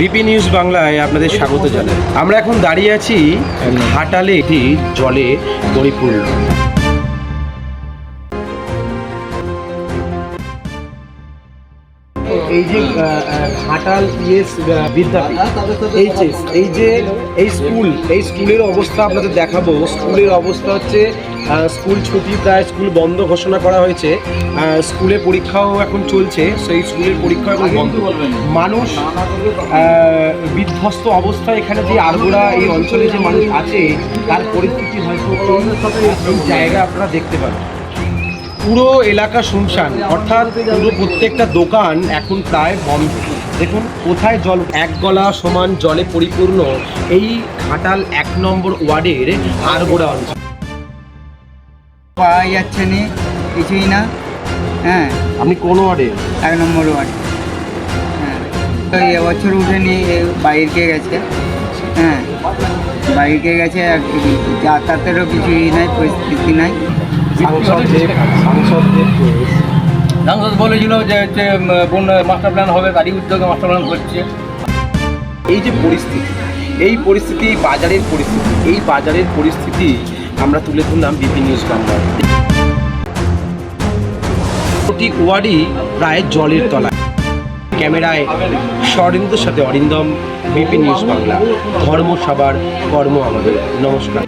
BP news বাংলায় আপনাদের স্বাগত জানাই। আমরা এখন দাঁড়িয়ে আছি হাটালে এটি জলে পরিপূর্ণ। এই যে ঘাটাল ইএস বিদ্যাপীঠ, এইচএস, এই যে, এই স্কুল, এই স্কুলের অবস্থা আপনাদের দেখাবো। স্কুলের অবস্থা হচ্ছে স্কুল ছুটি প্রায় স্কুল বন্ধ ঘোষণা করা হয়েছে। স্কুলে পরীক্ষাও এখন চলছে। সেই স্কুলের পরীক্ষা এখন বন্ধ। মানুষ বিধ্বস্ত অবস্থা এখানে যে আরগোড়া এই অঞ্চলে যে মানুষ আছে, তার পরিস্থিতি হয়তো জায়গা আপনারা দেখতে পাবেন। পুরো এলাকা শুনশান অর্থাৎ পুরো প্রত্যেকটা দোকান এখন প্রায় বন্ধ। দেখুন কোথায় জল এক গলা সমান জলে পরিপূর্ণ এই ঘাটাল এক নম্বর ওয়ার্ডের আরগোড়া অঞ্চল। পাওয়া যাচ্ছে নি কিছুই না হ্যাঁ। আপনি কোন ওয়ার্ডে? এক নম্বর ওয়ার্ড। হ্যাঁ তো এবছর উঠেনি এ বাইরে গেছে হ্যাঁ। বাইরে গেছে আর যাতায়াতেরও কিছুই নাই পরিস্থিতি নাই। সাংসদ বলেছিল যে হচ্ছে মাস্টার প্ল্যান হবে, তারই উদ্যোগে মাস্টার প্ল্যান হচ্ছে। এই যে পরিস্থিতি, এই পরিস্থিতি বাজারের পরিস্থিতি, এই বাজারের পরিস্থিতি আমরা তুলে ধরলাম বিপি নিউজ বাংলায় প্রতি ওয়ার্ডই প্রায় জলের তলায়। ক্যামেরায় সরিন্দর সাথে অরিন্দম বিপি নিউজ বাংলা ধর্ম সবার কর্ম আমাদের। নমস্কার।